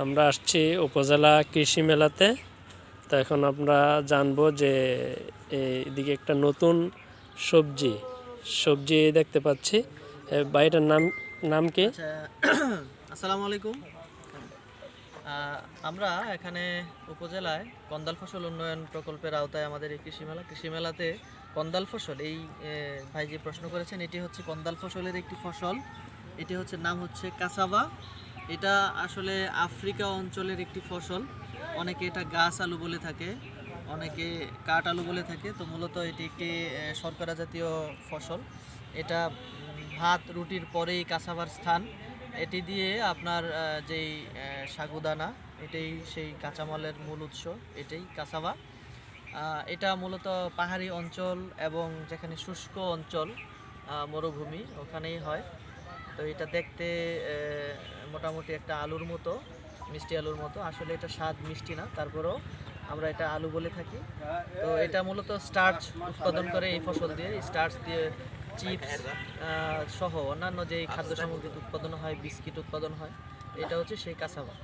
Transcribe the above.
আমরা আসছি উপজেলা কৃষি মেলাতে। তো এখন আমরা জানব যে এইদিকে একটা নতুন সবজি সবজি দেখতে পাচ্ছি। বাড়িটার নাম নাম কি? আচ্ছা আসসালামু আলাইকুম। আমরা এখানে উপজেলায় কন্দাল ফসল উন্নয়ন প্রকল্পের আওতায় আমাদের এই কৃষি মেলা, কৃষি মেলাতে কন্দাল ফসল, এই ভাই যে প্রশ্ন করেছেন, এটি হচ্ছে কন্দাল ফসলের একটি ফসল। এটি হচ্ছে, নাম হচ্ছে কাসাবা এটা আসলে আফ্রিকা অঞ্চলের একটি ফসল। অনেকে এটা গাছ আলু বলে থাকে অনেকে কাঠ আলু বলে থাকে। তো মূলত এটি একটি শর্করা জাতীয় ফসল। এটা ভাত রুটির পরেই কাসাবার স্থান। এটি দিয়ে আপনার যেই সাগুদানা এটাই সেই কাঁচামালের মূল উৎস এটাই আহ, এটা মূলত পাহাড়ি অঞ্চল এবং যেখানে শুষ্ক অঞ্চল মরুভূমি ওখানেই হয়। তো এটা দেখতে মোটামুটি একটা আলুর মতো, মিষ্টি আলুর মতো। আসলে এটা স্বাদ মিষ্টি না, তারপরেও আমরা এটা আলু বলে থাকি। তো এটা মূলত স্টার্চ উৎপাদন করে এই ফসল দিয়ে। স্টার্চ দিয়ে চিপস সহ অন্যান্য যে খাদ্য সামগ্রী উৎপাদন হয়, বিস্কিট উৎপাদন হয়, এটা হচ্ছে সেই কাঁচাবা